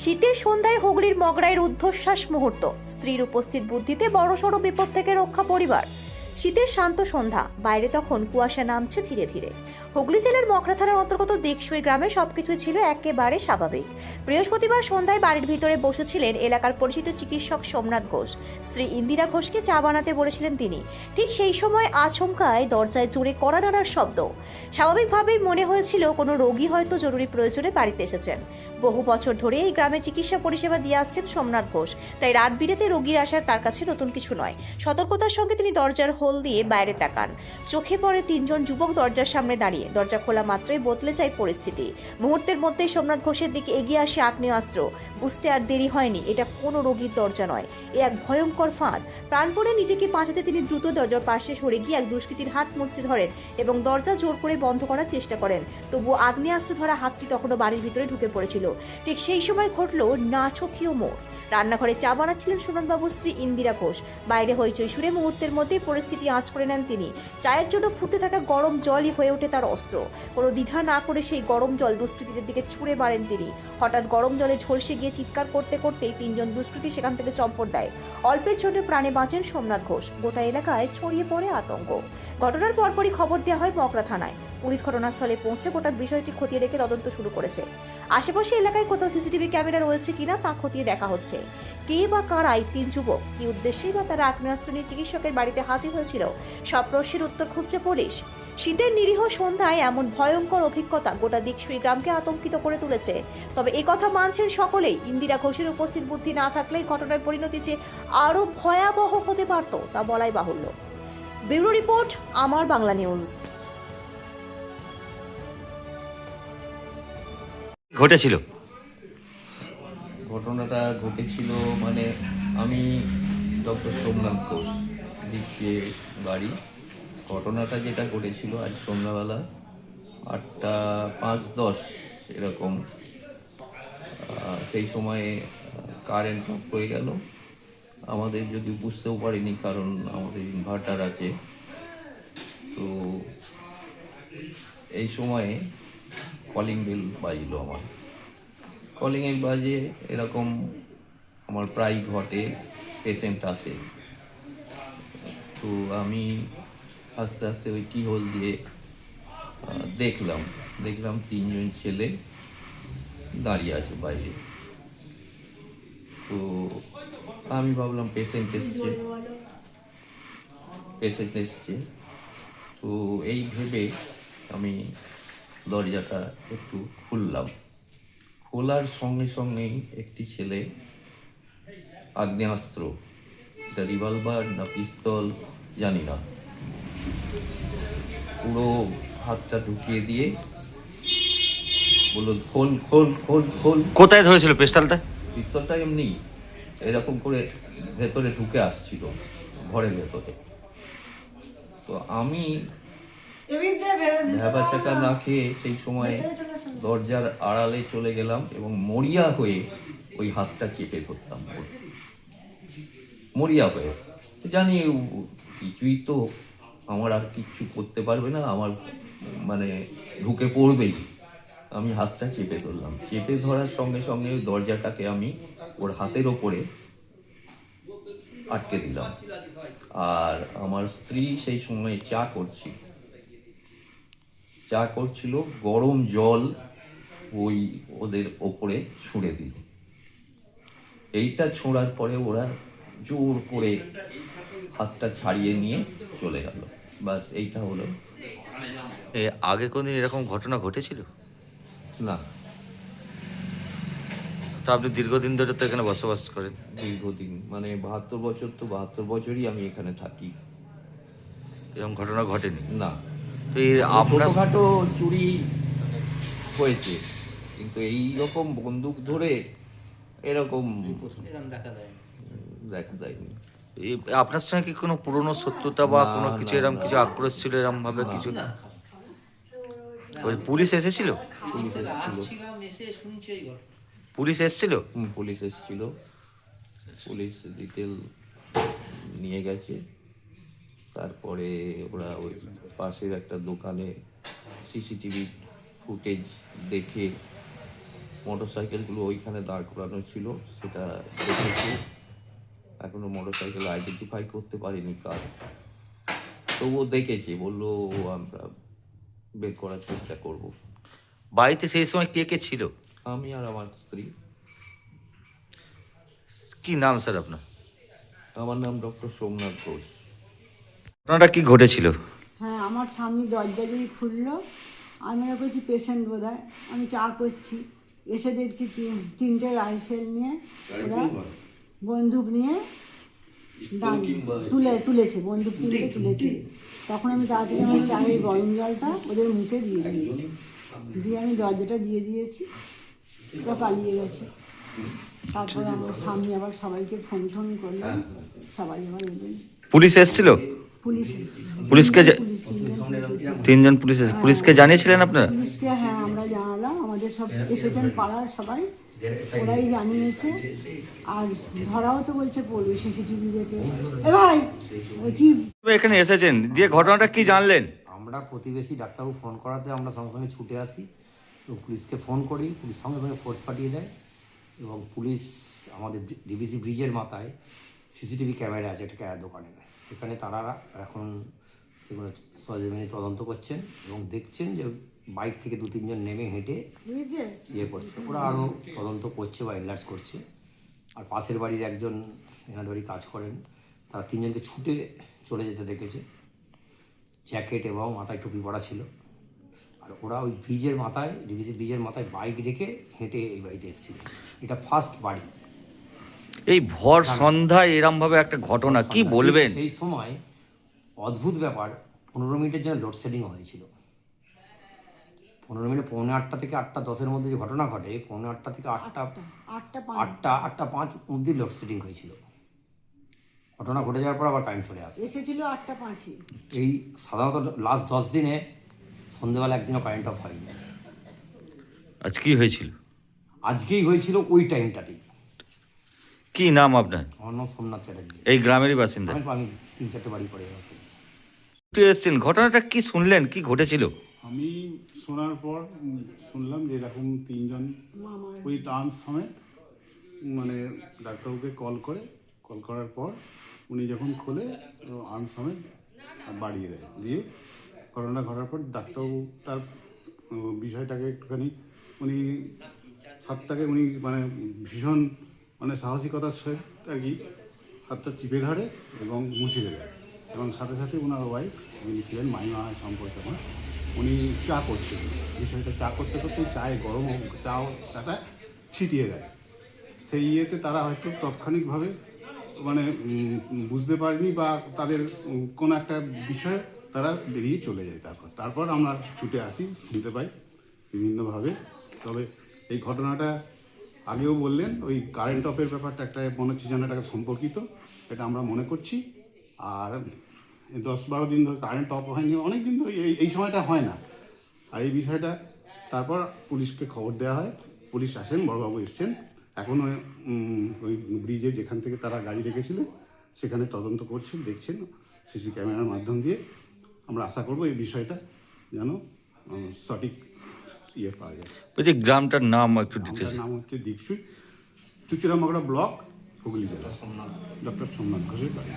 শীতের সন্ধ্যায় হুগলির মগরায়ের ঊর্ধ্বশ্বাস মুহূর্ত। স্ত্রীর উপস্থিত বুদ্ধিতে বড়সড় বিপদ থেকে রক্ষা পরিবার। শীতের শান্ত সন্ধ্যা। বাইরে তখন কুয়াশা নামছে ধীরে ধীরে। হুগলি জেলার মগরা থানার অন্তর্গত দেখসই গ্রামে সবকিছুই ছিল একেবারে স্বাভাবিক। বৃহস্পতিবার সন্ধ্যায় বাড়ির ভিতরে বসেছিলেন এলাকার পরিচিত চিকিৎসক সোমনাথ ঘোষ। স্ত্রী ইন্দিরা ঘোষকে চা বানাতে বলেছিলেন তিনি। ঠিক সেই সময় আচমকায় দরজায় জোরে কড়া নাড়ার শব্দ। স্বাভাবিকভাবেই মনে হয়েছিল কোনো রোগী হয়তো জরুরি প্রয়োজনে বাড়িতে এসেছেন। বহু বছর ধরে এই গ্রামে চিকিৎসা পরিষেবা দিয়ে আসছেন সোমনাথ ঘোষ। তাই রাত বিরেতে রোগীর আসার তার কাছে নতুন কিছু নয়। সতর্কতার সঙ্গে তিনি দরজার হোল দিয়ে বাইরে তাকান। চোখে পড়ে তিনজন যুবক দরজার সামনে দাঁড়িয়ে। দরজা খোলা মাত্রই বদলে যায় পরিস্থিতি। মুহূর্তের মধ্যেই সোমনাথ ঘোষের দিকে এগিয়ে আসে আগ্নেয়াস্ত্র। বুঝতে আর দেরি হয়নি, এটা কোনো রোগীর দরজা নয়। এ এক ভয়ঙ্কর ফাঁদ। প্রাণপণে নিজেকে বাঁচাতে তিনি দ্রুত দরজার পাশে সরে গিয়ে এক দুষ্কৃতীর হাত মুচড়ে ধরেন এবং দরজা জোর করে বন্ধ করার চেষ্টা করেন। তবুও আগ্নেয়াস্ত্র ধরা হাতটি তখনও বাড়ির ভিতরে ঢুকে পড়েছিল। ঠিক সেই সময় ঘটল নাচকীয় মোড়। রান্নাঘরে চা বানাচ্ছিলেন সুমনবাবুর স্ত্রী ইন্দিরা ঘোষ। বাইরে হইচই সুরে মুহূর্তের মধ্যেই পরিস্থিতি আঁচ করে নেন তিনি। চায়ের জন্য ফুটে থাকা গরম জলই হয়ে ওঠে তার অস্ত্র। কোনো দ্বিধা না করে সেই গরম জল দুষ্কৃতীদের দিকে ছুঁড়ে মারেন তিনি। হঠাৎ গরম জলে ঝলসে গিয়ে চিৎকার করতে করতেই তিনজন দুষ্কৃতী সেখান থেকে চম্পট দেয়। অল্পের ছোটে প্রাণে বাঁচেন সোমনাথ ঘোষ। গোটা এলাকায় ছড়িয়ে পড়ে আতঙ্ক। ঘটনার পরপরই খবর দেওয়া হয় মকরা থানায়। পুলিশ ঘটনাস্থলে পৌঁছে গোটা বিষয়টি খতিয়ে দেখে তদন্ত শুরু করেছে। আশেপাশে এলাকায় কোথাও সিসিটিভি ক্যামেরা রয়েছে কিনা তা খতিয়ে দেখা হচ্ছে। কে বা কারা এই তিন যুবক, কি উদ্দেশ্যেই বা তারা আগ্নেয়াস্ত্র নিয়ে চিকিৎসকের বাড়িতে হাজির হয়েছিল, সব প্রশ্নের উত্তর খুঁজছে পুলিশ। শীতের নিরীহ সন্ধ্যায় এমন ভয়ঙ্কর অভিজ্ঞতা গোটা দিকসুই গ্রামকে আতঙ্কিত করে তুলেছে। তবে কথা মানছেন সকলেই। ইন্দিরা ঘোষের উপস্থিত বুদ্ধি না থাকলেই ঘটনার পরিণতি যে আরও ভয়াবহ হতে পারত, তা বলাই বাহুল্য। ব্যুরো রিপোর্ট, আমার বাংলা নিউজ। ঘটেছিল? ঘটনাটা ঘটেছিল মানে আমি ডক্টর সোমনাথ ঘোষ দিকে বাড়ি। ঘটনাটা যেটা ঘটেছিল, আজ সন্ধ্যাবেলা আটটা পাঁচ দশ এরকম। সেই সময়ে কারেন্ট অফ হয়ে গেল। আমাদের যদি বুঝতেও পারিনি, কারণ আমাদের ইনভার্টার আছে। তো এই সময়ে কলিং বেল বাজলো আমার। কলিং এর বাজে এরকম আমার প্রায় ঘটে পেশেন্ট আসে। তো আমি আস্তে আস্তে ওই কি হোল দিয়ে দেখলাম। দেখলাম তিনজন ছেলে দাঁড়িয়ে আছে বাইরে। তো আমি ভাবলাম পেশেন্ট এসছে। পেশেন্ট এসছে। তো এই ভেবে আমি দরজাটা একটু খুললাম। খোলার সঙ্গে সঙ্গেই একটি ছেলে আগ্নেয়াস্ত্র এটা রিভলভার না পিস্তল জানি না। পুরো হাতটা ঢুকিয়ে দিয়ে বলল খোল খোল খোল খোল। কোথায় ধরেছিল পিস্তলটা? পিস্তলটা এমনি এরকম করে ভেতরে ঢুকে আসছিল ঘরের ভেতরে। তো আমি ভ্যাবা চাকা না। খেয়ে সেই সময় দরজার আড়ালে চলে গেলাম এবং মরিয়া হয়ে ওই হাতটা চেপে ধরতাম মরিয়া হয়ে। জানি কিছুই তো আমার আর কিচ্ছু করতে পারবে না আমার মানে ঢুকে পড়বেই। আমি হাতটা চেপে ধরলাম। চেপে ধরার সঙ্গে সঙ্গে ওই দরজাটাকে আমি ওর হাতের ওপরে আটকে দিলাম। আর আমার স্ত্রী সেই সময় চা করছি। চা করছিল গরম জল ওই ওদের ওপরে ছুঁড়ে দিল। এইটা ছোঁড়ার পরে ওরা জোর করে হাতটা ছাড়িয়ে নিয়ে চলে গেল। বাস এইটা হলো। এ, আগে কোনদিন এরকম ঘটনা ঘটেছিল? না। তো আপনি দীর্ঘদিন ধরে তো এখানে বসবাস করেন। দীর্ঘদিন মানে বাহাত্তর বছর তো বাহাত্তর বছরই আমি এখানে থাকি। এরকম ঘটনা ঘটেনি? না। তো এই আপনার ছোটখাটো চুরি হয়েছে। কিন্তু এই রকম বন্দুক ধরে এরকম দেখা যায়নি। এই আপনার সঙ্গে কি কোনো পুরনো শত্রুতা বা কোনো কিছু এরকম কিছু আক্রোশ ছিল এরকম ভাবে কিছু? না। ওই পুলিশ এসেছিল? পুলিশ এসেছিল পুলিশ এসেছিল? পুলিশ এসেছিল। পুলিশ ডিটেল নিয়ে গেছে। তারপরে ওরা ওই পাশের একটা দোকানে সিসিটিভি ফুটেজ দেখে মোটর সাইকেলগুলো ওইখানে দাঁড় করানো ছিল সেটা দেখেছি। এখনও মোটর সাইকেল আইডেন্টিফাই করতে পারিনি কার। তবুও দেখেছি বলল আমরা বের করার চেষ্টা করব। বাড়িতে সেই সময় কে কে ছিল? আমি আর আমার স্ত্রী। কি নাম স্যার আপনার? আমার নাম ডক্টর সোমনাথ ঘোষ। ঘটনাটা কি ঘটেছিল? হ্যাঁ আমার স্বামী দরজা দিয়ে খুললো। আমি করছি পেশেন্ট বোধ আমি চা করছি। এসে দেখছি তিন- তিনটে রাইফেল নিয়ে ওরা বন্দুক নিয়ে তুলে তুলেছে বন্দুক তিনটে তুলেছে। তখন আমি তাড়াতাড়ি আমার চায়ের গরম জলটা ওদের মুখে দিয়ে দিয়েছি। দিয়ে আমি দরজাটা দিয়ে দিয়েছি। ওরা পালিয়ে গেছে। তারপরে আমার স্বামী আবার সবাইকে ফোন টোন করলাম সবাই আবার পুলিশ এসেছিল? পুলিশকে পুলিশ তিনজন পুলিশ তিনজন পুলিশ এসে- পুলিশকে জানিয়েছিলেন আপনারা? পুলিশকে হ্যাঁ আমরা জানালাম। আমাদের সব এসেছেন পাড়ার সবাই। ওরাই জানিয়েছে। আর ধরাও তো বলছে পড়বে সিসিটিভি দেখে। এ ভাই কি এখানে এসেছেন। যে ঘটনাটা কি জানলেন? আমরা প্রতিবেশী ডাক্তারবাবু ফোন করাতে আমরা সঙ্গে সঙ্গে ছুটে আসি। তো পুলিশকে ফোন করি। পুলিশ সঙ্গে সঙ্গে ফোর্স পাঠিয়ে দেয়। এবং পুলিশ আমাদের ডিবিসি ব্রিজের মাথায় সিসিটিভি ক্যামেরা আছে। একটা দোকানে সেখানে তারা এখন সেগুলো সরজমিনে তদন্ত করছেন এবং দেখছেন যে বাইক থেকে দু তিনজন নেমে হেঁটে ইয়ে করছে। ওরা আরও তদন্ত করছে বা এনলার্জ করছে। আর পাশের বাড়ির একজন এনাদের বাড়ি কাজ করেন। তারা তিনজনকে ছুটে চলে যেতে দেখেছে। জ্যাকেট এবং মাথায় টুপি পরা ছিল। আর ওরা ওই ব্রিজের মাথায় ডিভিসি ব্রিজের মাথায় বাইক রেখে হেঁটে এই বাড়িতে এসেছিল। এটা ফার্স্ট বাড়ি। এই ভর সন্ধ্যায় এরম ভাবে একটা ঘটনা কি বলবেন? সেই সময় অদ্ভুত ব্যাপার পনেরো মিনিটের জন্য লোডশেডিং হয়েছিল। পনেরো মিনিট পৌনে আটটা থেকে আটটা দশের মধ্যে যে ঘটনা ঘটে পৌনে আটটা থেকে আটটা আটটা আটটা আটটা পাঁচ অব্দি লোডশেডিং হয়েছিল। ঘটনা ঘটে যাওয়ার পর আবার কারেন্ট চলে আসে। এসেছিল আটটা পাঁচে। এই সাধারণত লাস্ট দশ দিনে সন্ধেবেলা একদিনও কারেন্ট অফ হয়নি। আজকেই কি হয়েছিল? আজকেই হয়েছিল ওই টাইমটাতেই কি নাম আপনার? আমার নাম সোমনাথ চ্যাটার্জি। এই গ্রামেরই বাসিন্দা? আমি আমি তিন চারটে বাড়ি পড়ে এসছেন ঘটনাটা কি শুনলেন? কি ঘটেছিল? আমি শোনার পর উম, শুনলাম যে এরকম তিনজন ওই তান সমেত মানে ডাক্তারবাবুকে কল করে কল করার পর উনি যখন খোলে আন সমেত বাড়িয়ে দেয়। দিয়ে ঘটনা ঘটার পর ডাক্তারবাবু তার উম, বিষয়টাকে একটুখানি উনি হাতটাকে উনি মানে ভীষণ মানে সাহসিকতার সহিত আর কি হাতটা চিপে ধরে এবং মুছে দেয় এবং সাথে সাথে ওনার ওয়াইফ যিনি ছিলেন মাইমা সম্পর্কে আমার, উনি চা করছিলেন বিষয়টা চা করতে করতে চায়ে গরম চা চাটা ছিটিয়ে দেয়। সেই ইয়েতে তারা হয়তো তাৎক্ষণিকভাবে মানে বুঝতে পারেনি বা তাদের কোনো একটা বিষয়ে তারা বেরিয়ে চলে যায় তারপর। তারপর আমরা ছুটে আসি, শুনতে পাই বিভিন্নভাবে। তবে এই ঘটনাটা আগেও বললেন ওই কারেন্ট অফের ব্যাপারটা একটা মনে হচ্ছে যেন একটা সম্পর্কিত এটা আমরা মনে করছি। আর দশ বারো দিন ধরে কারেন্ট অফ হয়নি অনেক দিন ধরে এই এই সময়টা হয় না। আর এই বিষয়টা তারপর পুলিশকে খবর দেওয়া হয়। পুলিশ আসেন বড়বাবু এসছেন। এখন ওই, ব্রিজে যেখান থেকে তারা গাড়ি রেখেছিলেন সেখানে তদন্ত করছেন দেখছেন সিসি ক্যামেরার মাধ্যম দিয়ে। আমরা আশা করব এই বিষয়টা যেন সঠিক ইয়ে পাওয়া যায়। যে গ্রামটার নাম একটু ডিটেলস নাম হচ্ছে দীপসুই চুচুরামগড়া ব্লক হুগলি জেলা। ডক্টর সোমনাথ ঘোষের বাড়ি।